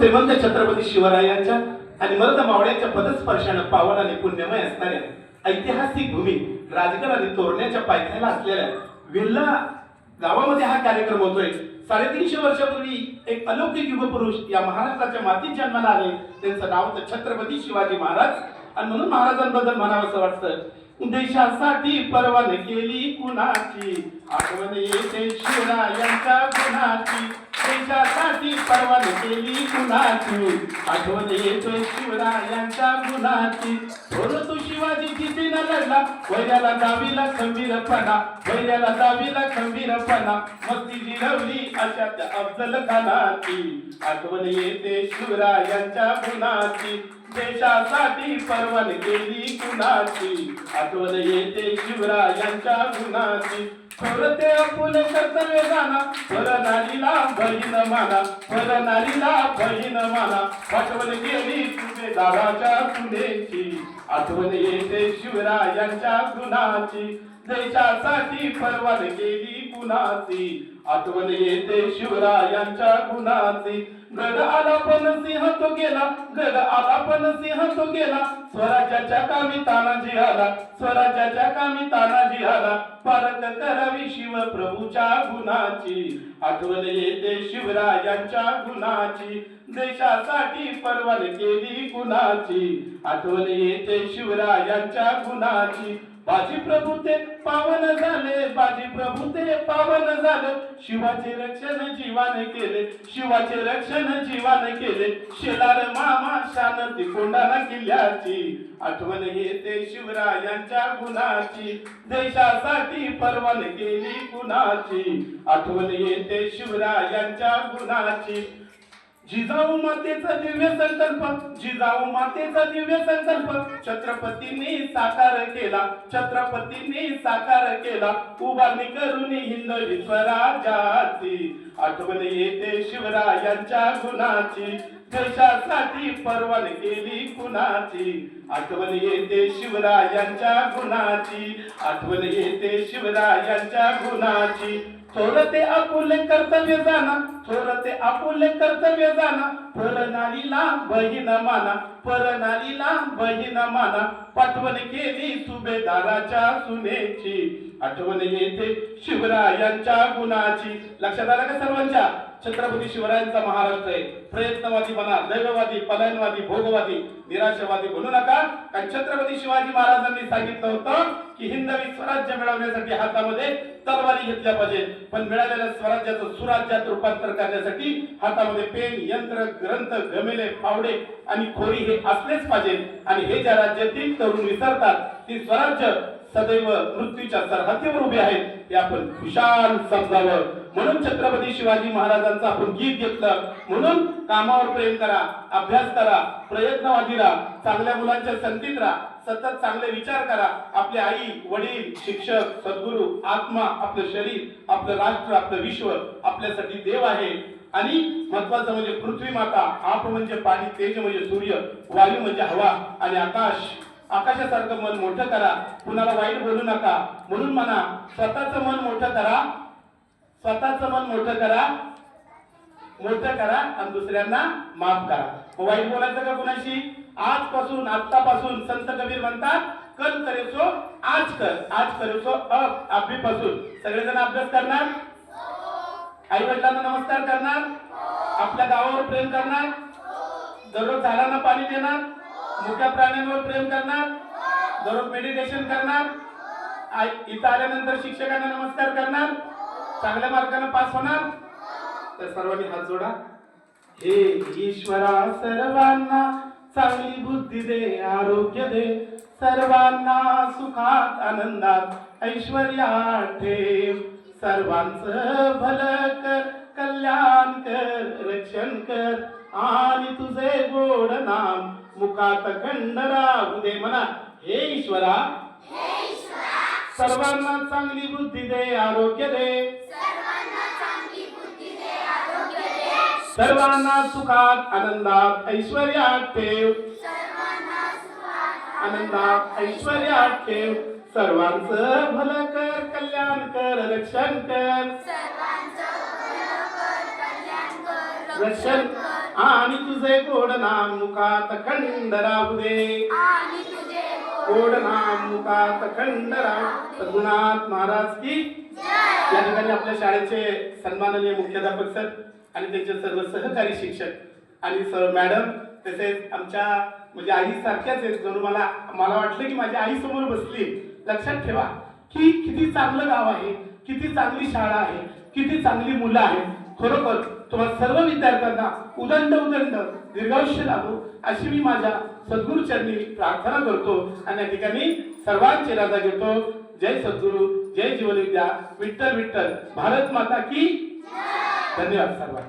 श्रीमंत छत्रपती शिवरायांच्या आणि मर्द मावळ्यांच्या पदस्पर्शानं पावन आणि पुण्यमय असणाऱ्या ऐतिहासिक भूमी राजगड आणि तोरण्याच्या पायथ्याला असलेल्या विल्ला गावामध्ये हा कार्यक्रम होतोय. साडेतीनशे वर्षापूर्वी एक अलौकिक युगपुरुष या महाराष्ट्राच्या मातीत जन्माला आले. त्यांचं नाव होतं छत्रपती शिवाजी महाराज. आणि म्हणून महाराजांबद्दल म्हणावंसं वाटतं. देशासाठी परवान केली कुणाची? आठवण येते शिवरायांच्या गुणाची देशासाठी परवान केली कुणाची? आठवण येतोय शिवरायांच्या गुणाची. थोर तू शिवाजीची जिद्दीनं लढला वैद्याला दावीला खंबीरपणा. वैद्याला दावीला खंबीरपणा. मस्ती जिरवली अशा त्या अफजल खानाची. आठवण येते शिवरायांच्या गुणाची. देशासाठी परवान केली कुणाची? आठवण येते शिवरायांच्या गुणाची. ते आपुले कर्तव्य जाणा थोर नारीला बहीण माना थोर नारीला बहीण माना आठवण केली सुभेदाराच्या सुनेची आठवण येते शिवरायांच्या गुणाची. देशासाठी परवान केली कुणाची? आठवण येते शिवरायांच्या गुणाची. गड आला पण सिंह तो गेला. गड आला पण सिंह तो गेला. स्वराज्याच्या कामी तानाजी आला. स्वराज्याच्या कामी तानाजी आला. पालक करावी शिव प्रभूच्या गुणाची. आठवण येते शिवरायांच्या गुणाची. देशासाठी परवान केली गुणाची आठवण येते शिवरायांच्या गुणाची. बाजी प्रभू ते पावन झाले बाजी प्रभू ते पावन झालं. शिवाचे रक्षण जीवाने केले शिवाचे रक्षण जीवाने केले. शेलार मामा शान कोंडाना किल्ल्याची आठवण येते शिवरायांच्या गुणाची. देशासाठी परवान केली गुणाची आठवण येते शिवरायांच्या गुणाची. जिजाऊ मातेचा दिव्य संकल्प जिजाऊ मातेचा दिव्य संकल्प. छत्रपतींनी साकार केला छत्रपतींनी साकार केला. उभारणी करून हिंदवी स्वराज्याची आठवण येते शिवरायांच्या गुणाची. देशासाठी परवान केली कुणाची? आठवण येते शिवरायांच्या गुणाची आठवण येते शिवरायांच्या गुणाची. थोर ते आपुले कर्तव्य जाना थोर ते आपुले कर्तव्य जाना पर नारीला बहीण माना परनालीला बहीण माना. पाठवण केली सुभेदाराच्या सुनेची आठवण येते शिवरायांच्या गुणाची. लक्षात आलं का सर्वांच्या? छत्रपती शिवरायांचा महाराष्ट्र आहे. प्रयत्नवादी म्हणा दैववादी पलायनवादी भोगवादी. निराशावादी बनू नका. कारण छत्रपती शिवाजी महाराजांनी सांगितलं होतं की हिंदवी स्वराज्य मिळवण्यासाठी हातामध्ये तलवारी घेतल्या पाहिजे पण मिळालेल्या स्वराज्याचं सुराज्यात रूपांतर करण्यासाठी हातामध्ये पेन यंत्र ग्रंथ गमेले फावडे आणि खोरी हे असलेच पाहिजे आणि हे ज्या राज्यातील तरुण विसरतात ती स्वराज्य सदैव मृत्यूच्या सरहद्दीवर उभे आहेत. हे आपण खुशाल समजावं. म्हणून छत्रपती शिवाजी महाराजांचं आपण गीत घेतलं. म्हणून कामावर प्रेम करा अभ्यास करा प्रयत्नवादी राहा चांगल्या मुलांच्या संगतीत राहा सतत चांगले विचार करा. आपले आई वडील शिक्षक सद्गुरू आत्मा आपलं शरीर आपलं राष्ट्र आपलं विश्व आपल्यासाठी देव आहे. आणि महत्वाचं म्हणजे पृथ्वी माता आप म्हणजे पाणी तेज म्हणजे सूर्य वायू म्हणजे हवा आणि आकाश. आकाशासारखं मन मोठं करा. कुणाला वाईट बोलू नका. म्हणून म्हणा स्वतःचं मन मोठं करा. स्वतःचं मन मोठं करा. मोठं करा आणि दुसऱ्यांना माफ करा. वाईट बोलायचं का कुणाशी? आजपासून आत्तापासून संत कबीर म्हणतात कल करेसो आज कर. आज करेसो अब सगळेजण अभ्यास करणार? आई वडिलांना नमस्कार करणार? आपल्या गावावर प्रेम करणार? दररोज झाडांना पाणी देणार? मोठ्या प्राण्यांवर प्रेम करणार? दररोज मेडिटेशन करणार? इथं आल्यानंतर शिक्षकांना नमस्कार करणार? चांगल्या मार्गाने पास होणार? तर सर्वांनी हात जोडा. हे ईश्वरा सर्वांना चांगली बुद्धी दे आरोग्य दे. सर्वांना सुखात आनंदात ऐश्वर्यात ठेव. सर्वांचं भलं कर कल्याण कर रक्षण कर. आणि तुझे गोड नाम मुखात खंड राहू दे म्हणा. हे ईश्वरा. सर्वांना चांगली बुद्धी दे आरोग्य दे. सर्वांना सुखात आनंदात ऐश्वर्यात ठेव. आनंदात ऐश्वर्यात ठेव. सर्वांचं भलं कर कल्याण कर रक्षण कर. रक्षण. आणि तुझे गोड नाम मुखात खंड राहू दे. गोड नाम मुखात खंड राहू रघुनाथ महाराज की या ठिकाणी आपल्या शाळेचे सन्माननीय मुख्याध्यापक सर आणि त्यांचे सर्व सहकारी शिक्षक आणि सर मॅडम तसेच आमच्या म्हणजे आई सारख्याच आहेत जणू मला मला वाटलं की माझी आई समोर बसली. लक्षात ठेवा की किती चांगलं गाव आहे किती चांगली शाळा आहे किती चांगली मुलं आहेत. खरोखर तुम्हाला सर्व विद्यार्थ्यांना उदंड उदंड दीर्घायुष्य लाभो अशी मी माझ्या सद्गुरू चरणी प्रार्थना करतो आणि या ठिकाणी सर्वांचे राजा घेतो. जय सद्गुरू जय जीवनविद्या विठ्ठल विठ्ठल. भारत माता की धन्यवाद सर्वांना